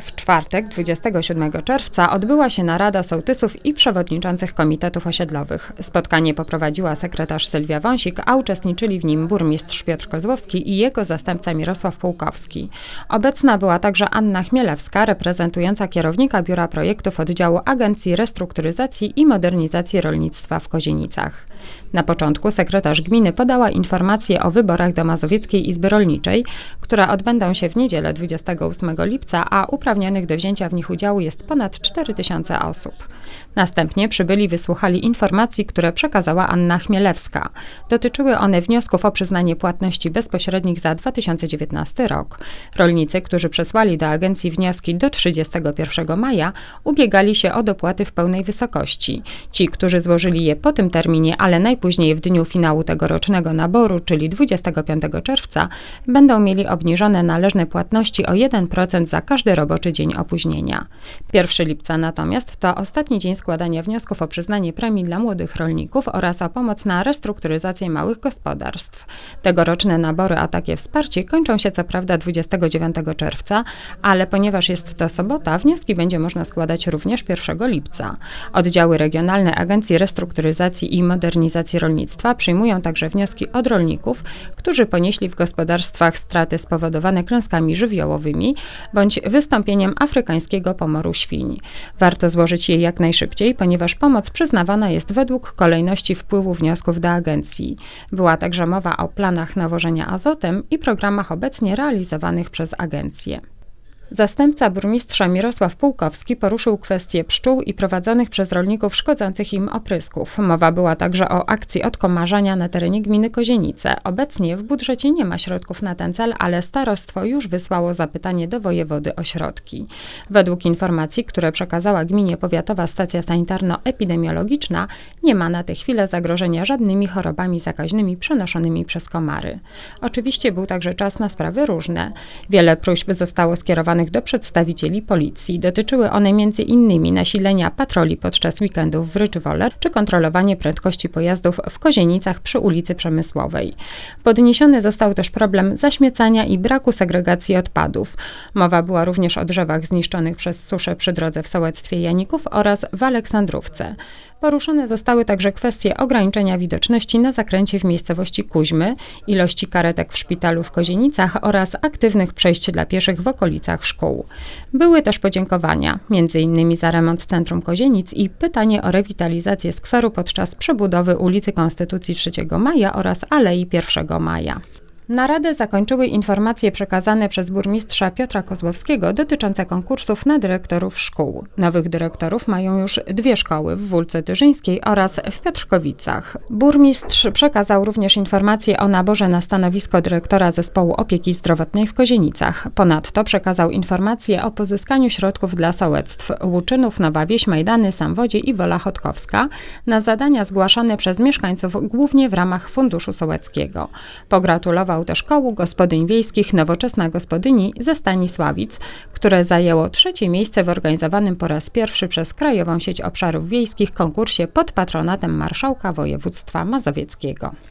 W czwartek, 27 czerwca, odbyła się narada sołtysów i przewodniczących komitetów osiedlowych. Spotkanie poprowadziła sekretarz Sylwia Wąsik, a uczestniczyli w nim burmistrz Piotr Kozłowski i jego zastępca Mirosław Pułkowski. Obecna była także Anna Chmielewska, reprezentująca kierownika Biura Projektów Oddziału Agencji Restrukturyzacji i Modernizacji Rolnictwa w Kozienicach. Na początku sekretarz gminy podała informację o wyborach do Mazowieckiej Izby Rolniczej, które odbędą się w niedzielę 28 lipca, a uprawnionych do wzięcia w nich udziału jest ponad 4000 osób. Następnie przybyli wysłuchali informacji, które przekazała Anna Chmielewska. Dotyczyły one wniosków o przyznanie płatności bezpośrednich za 2019 rok. Rolnicy, którzy przesłali do agencji wnioski do 31 maja, ubiegali się o dopłaty w pełnej wysokości. Ci, którzy złożyli je po tym terminie, ale najpóźniej w dniu finału tegorocznego naboru, czyli 25 czerwca, będą mieli obniżone należne płatności o 1% za każdy roboczy dzień opóźnienia. 1 lipca natomiast to ostatni dzień składania wniosków o przyznanie premii dla młodych rolników oraz o pomoc na restrukturyzację małych gospodarstw. Tegoroczne nabory, a takie wsparcie kończą się co prawda 29 czerwca, ale ponieważ jest to sobota, wnioski będzie można składać również 1 lipca. Oddziały regionalne Agencji Restrukturyzacji i Modernizacji Rolnictwa przyjmują także wnioski od rolników, którzy ponieśli w gospodarstwach straty spowodowane klęskami żywiołowymi bądź wystąpieniem afrykańskiego pomoru świń. Warto złożyć je jak najszybciej, ponieważ pomoc przyznawana jest według kolejności wpływu wniosków do agencji. Była także mowa o planach nawożenia azotem i programach obecnie realizowanych przez agencję. Zastępca burmistrza Mirosław Pułkowski poruszył kwestię pszczół i prowadzonych przez rolników szkodzących im oprysków. Mowa była także o akcji odkomarzania na terenie gminy Kozienice. Obecnie w budżecie nie ma środków na ten cel, ale starostwo już wysłało zapytanie do wojewody o środki. Według informacji, które przekazała gminie powiatowa stacja sanitarno-epidemiologiczna, nie ma na tę chwilę zagrożenia żadnymi chorobami zakaźnymi przenoszonymi przez komary. Oczywiście był także czas na sprawy różne. Wiele próśb zostało skierowanych do przedstawicieli policji. Dotyczyły one m.in. nasilenia patroli podczas weekendów w Ryczwoler czy kontrolowanie prędkości pojazdów w Kozienicach przy ulicy Przemysłowej. Podniesiony został też problem zaśmiecania i braku segregacji odpadów. Mowa była również o drzewach zniszczonych przez suszę przy drodze w sołectwie Janików oraz w Aleksandrówce. Poruszone zostały także kwestie ograniczenia widoczności na zakręcie w miejscowości Kuźmy, ilości karetek w szpitalu w Kozienicach oraz aktywnych przejść dla pieszych w okolicach szkół. Były też podziękowania, m.in. za remont Centrum Kozienic i pytanie o rewitalizację skweru podczas przebudowy ulicy Konstytucji 3 Maja oraz Alei 1 Maja. Naradę zakończyły informacje przekazane przez burmistrza Piotra Kozłowskiego dotyczące konkursów na dyrektorów szkół. Nowych dyrektorów mają już dwie szkoły w Wólce Tyżyńskiej oraz w Piotrkowicach. Burmistrz przekazał również informacje o naborze na stanowisko dyrektora Zespołu Opieki Zdrowotnej w Kozienicach. Ponadto przekazał informacje o pozyskaniu środków dla sołectw Łuczynów, Nowa Wieś, Majdany, Samwodzie i Wola Chodkowska na zadania zgłaszane przez mieszkańców głównie w ramach Funduszu Sołeckiego. Pogratulował też kołu gospodyń wiejskich Nowoczesna Gospodyni ze Stanisławic, które zajęło trzecie miejsce w organizowanym po raz pierwszy przez Krajową Sieć Obszarów Wiejskich konkursie pod patronatem Marszałka Województwa Mazowieckiego.